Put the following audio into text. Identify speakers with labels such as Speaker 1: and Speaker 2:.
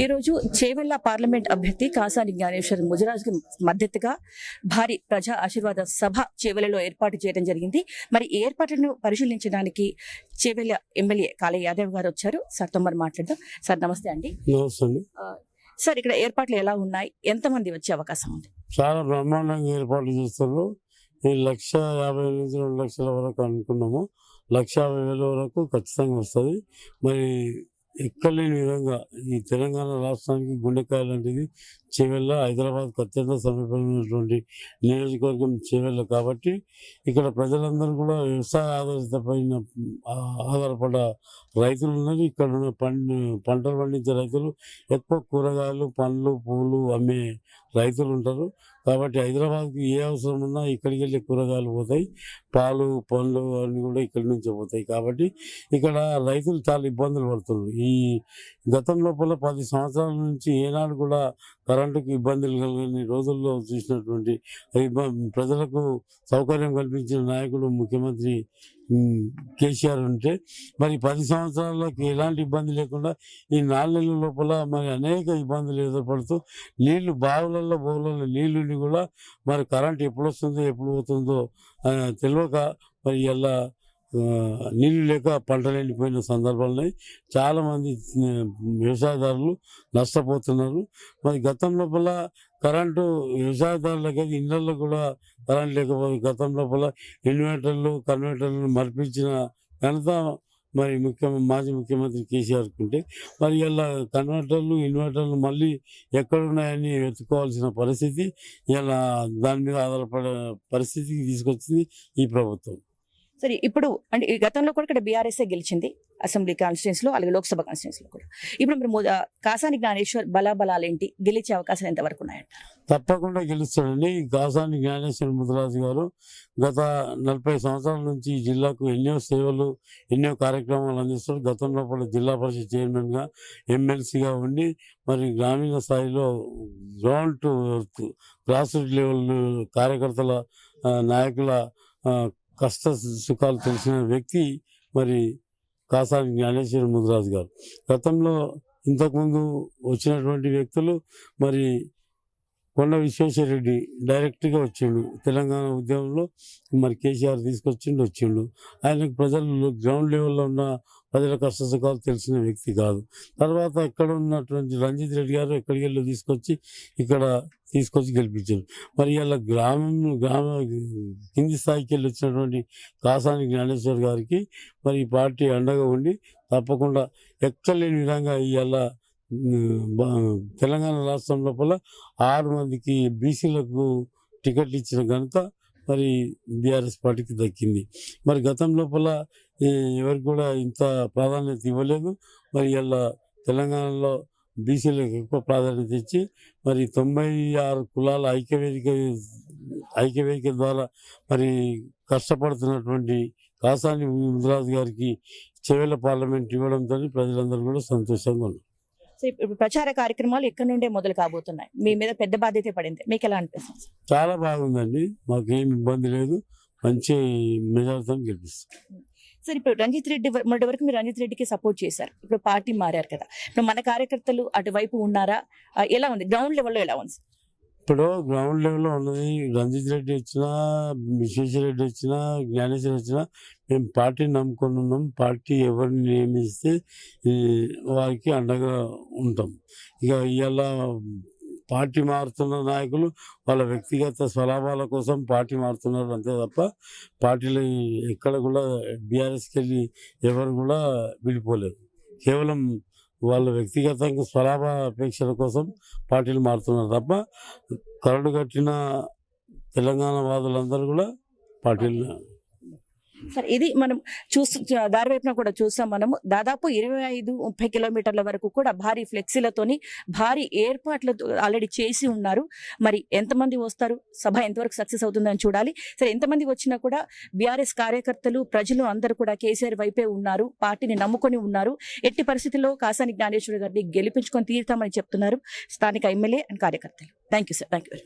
Speaker 1: ఈ రోజు చేవెళ్ళ పార్లమెంట్ అభ్యర్థి కాసాని జ్ఞానేశ్వర్ ముజరాజ్ మద్దతుగా భారీ ప్రజా ఆశీర్వాద సభ చేవెళ్ళలో ఏర్పాటు చేయడం జరిగింది. మరి ఈ ఏర్పాట్లను పరిశీలించడానికి చేవెళ్ళ ఎమ్మెల్యే కాళ యాదవ్ గారు వచ్చారు. సార్ తొమ్మరు మాట్లాడదాం. సార్ నమస్తే అండి.
Speaker 2: నమస్తే అండి.
Speaker 1: సార్ ఇక్కడ ఏర్పాట్లు ఎలా ఉన్నాయి? ఎంతమంది వచ్చే అవకాశం ఉంది?
Speaker 2: చాలా బ్రహ్మాండంగా ఏర్పాట్లు చేస్తారు ఈ లక్ష యాభై నుంచి రెండు లక్షల వరకు అనుకున్నాము. లక్ష యాభై వేల వరకు ఖచ్చితంగా వస్తుంది. మరి ఎక్కలేని విధంగా ఈ తెలంగాణ రాష్ట్రానికి గుండెకాయ లాంటిది చేవెళ్ళ హైదరాబాద్కు అత్యంత సమీపమైనటువంటి నియోజకవర్గం చేవెళ్ళ కాబట్టి ఇక్కడ ప్రజలందరూ కూడా వ్యవసాయ ఆధారిత పైన ఆధారపడ రైతులు ఉన్నారు. ఇక్కడ ఉన్న పంటలు పండించే రైతులు ఎక్కువ కూరగాయలు పండ్లు పూలు అమ్మే రైతులు ఉంటారు కాబట్టి హైదరాబాద్కి ఏ అవసరం ఉన్నా ఇక్కడికి వెళ్ళి కూరగాయలు పోతాయి. పాలు పండ్లు అన్నీ కూడా ఇక్కడి నుంచే పోతాయి. కాబట్టి ఇక్కడ రైతులు చాలా ఇబ్బందులు పడుతున్నారు. ఈ గతం లోపల పది సంవత్సరాల నుంచి ఏనాడు కూడా కరెంటుకి ఇబ్బందులు కలిగిన రోజుల్లో చూసినటువంటి ప్రజలకు సౌకర్యం కల్పించిన నాయకుడు ముఖ్యమంత్రి కేసీఆర్ ఉంటే మరి పది సంవత్సరాలకు ఎలాంటి ఇబ్బంది లేకుండా ఈ నాలుగు నెలల లోపల మరి అనేక ఇబ్బందులు ఎదురుపడుతూ నీళ్ళు బావులలో బోవులలో నీళ్ళుని కూడా మరి కరెంట్ ఎప్పుడు వస్తుందో ఎప్పుడు పోతుందో తెలియక మరి ఇలా నీళ్ళు లేక పంటలు ఎండిపోయిన సందర్భాలు ఉన్నాయి వ్యవసాయదారులు నష్టపోతున్నారు. మరి గతం లోపల కరెంటు వ్యవసాయదారులకి ఇళ్ళల్లో కూడా కరెంట్ లేకపోతే గతం లోపల ఇన్వర్టర్లు కన్వర్టర్లు మర్పించిన ఘనత మరి ముఖ్య మాజీ ముఖ్యమంత్రి కేసీఆర్ ఉంటే మరి ఇలా కన్వర్టర్లు ఇన్వర్టర్లు మళ్ళీ ఎక్కడున్నాయని వెతుక్కోవాల్సిన పరిస్థితి ఇలా దాని మీద ఆధారపడే పరిస్థితికి తీసుకొచ్చింది ఈ ప్రభుత్వం.
Speaker 1: సరే ఇప్పుడు అంటే ఈ గతంలో కూడా ఇక్కడ బీఆర్ఎస్ఏ గెలిచింది అసెంబ్లీ కాన్స్టిట్యూన్స్లో అలాగే లోక్సభ కాన్స్టిట్యూన్స్లో కూడా. ఇప్పుడు మీరు కాసాని జ్ఞానేశ్వర్ బలాబలాలేంటి గెలిచే అవకాశాలు ఎంతవరకు ఉన్నాయంట
Speaker 2: తప్పకుండా గెలుస్తాడండి. కాసాని గాసాని జ్ఞానేశ్వర ముద్రాజు గారు గత నలభై సంవత్సరాల నుంచి ఈ జిల్లాకు ఎన్నో సేవలు ఎన్నో కార్యక్రమాలు అందిస్తారు గతంలో కూడా జిల్లా పరిషత్ చైర్మన్గా ఎమ్మెల్సీగా ఉండి మరి గ్రామీణ స్థాయిలో ground to grass root level కార్యకర్తల నాయకుల కష్ట సుఖాలు తెలిసిన వ్యక్తి మరి కాసాని జ్ఞానేశ్వర ముద్రాజు గారు. గతంలో ఇంతకుముందు వచ్చినటువంటి వ్యక్తులు మరి కొండ విశ్వేశ్వరరెడ్డి డైరెక్ట్గా వచ్చిండు. తెలంగాణ ఉద్యమంలో మరి కేసీఆర్ తీసుకొచ్చిండు వచ్చిండు. ఆయనకు ప్రజలు గ్రౌండ్ లెవెల్లో ఉన్న ప్రజల కష్ట సుఖాలు తెలిసిన వ్యక్తి కాదు. తర్వాత ఇక్కడ ఉన్నటువంటి రంజిత్ రెడ్డి గారు ఎక్కడికి వెళ్ళి తీసుకొచ్చి ఇక్కడ తీసుకొచ్చి గెలిపించారు. మరి ఇలా గ్రామం గ్రామ కింది స్థాయికి వెళ్ళి వచ్చినటువంటి కాసాని జ్ఞానేశ్వర్ గారికి మరి ఈ పార్టీ అండగా ఉండి తప్పకుండా ఎక్కలేని విధంగా ఇలా తెలంగాణ రాష్ట్రం లోపల ఆరు మందికి బీసీలకు టికెట్లు ఇచ్చిన ఘనత మరి బీఆర్ఎస్ పార్టీకి దక్కింది. మరి గతం లోపల ఎవరికి కూడా ఇంత ప్రాధాన్యత ఇవ్వలేదు. మరి ఇలా తెలంగాణలో బీసీలకు ఎక్కువ ప్రాధాన్యత ఇచ్చి మరి తొంభై ఆరు కులాల ఐక్యవేదిక ఐక్యవేదిక ద్వారా మరి కష్టపడుతున్నటువంటి కాసాని ముదిరాజు గారికి చెవేల పార్లమెంట్ ఇవ్వడంతో ప్రజలందరూ కూడా సంతోషంగా ఉన్నారు.
Speaker 1: ఇప్పుడు ప్రచార కార్యక్రమాలు ఇక్కడ నుండే మొదలు కాబోతున్నాయి. మీ మీద పెద్ద బాధ్యత పడింది. మీకు ఎలా అనిపిస్తుంది?
Speaker 2: చాలా బాగుందండి. మాకేం ఇబ్బంది లేదు. మంచి మెజార్టీతో గెలిపిస్తాం.
Speaker 1: సార్ ఇప్పుడు రంజిత్ రెడ్డి మొన్నటి వరకు మీరు రంజిత్ రెడ్డికి సపోర్ట్ చేశారు. ఇప్పుడు పార్టీ మారారు కదా. ఇప్పుడు మన కార్యకర్తలు అటువైపు ఉన్నారా? ఎలా ఉంది? గ్రౌండ్ లెవెల్లో ఎలా ఉంది?
Speaker 2: ఇప్పుడు గ్రౌండ్ లెవెల్లో ఉన్నది. రంజిత్ రెడ్డి వచ్చినా విశ్వేశ్వర రెడ్డి వచ్చినా జ్ఞానేశ్వర్ వచ్చినా మేము పార్టీని నమ్ముకొని ఉన్నాం. పార్టీ ఎవరిని నియమిస్తే వారికి అండగా ఉంటాం. ఇక ఇవాళ పార్టీ మారుతున్న నాయకులు వాళ్ళ వ్యక్తిగత స్వలాభాల కోసం పార్టీ మారుతున్నారు అంతే తప్ప పార్టీలు ఎక్కడ కూడా బీఆర్ఎస్కి వెళ్ళి ఎవరు కూడా విడిపోలేదు కేవలం వాళ్ళ వ్యక్తిగతంగా స్వలాభ అపేక్షల కోసం పార్టీలు మారుతున్నారు తప్ప కరడు కట్టిన తెలంగాణ వాదులందరూ కూడా పార్టీలు
Speaker 1: సార్ ఇది మనం చూస్తూ దారి వైపున కూడా చూస్తాం మనము. దాదాపు ఇరవై ఐదు ముప్పై కిలోమీటర్ల వరకు కూడా భారీ ఫ్లెక్సీలతోని భారీ ఏర్పాట్లతో ఆల్రెడీ చేసి ఉన్నారు. మరి ఎంతమంది వస్తారు? సభ ఎంతవరకు సక్సెస్ అవుతుందని చూడాలి. సరే ఎంతమంది వచ్చినా కూడా బీఆర్ఎస్ కార్యకర్తలు ప్రజలు అందరూ కూడా కేసీఆర్ వైపే ఉన్నారు. పార్టీని నమ్ముకొని ఉన్నారు. ఎట్టి పరిస్థితుల్లో కాసాని జ్ఞానేశ్వరి గారిని గెలిపించుకొని తీరుతామని చెప్తున్నారు స్థానిక ఎమ్మెల్యే అండ్ కార్యకర్తలు. Thank you sir thank you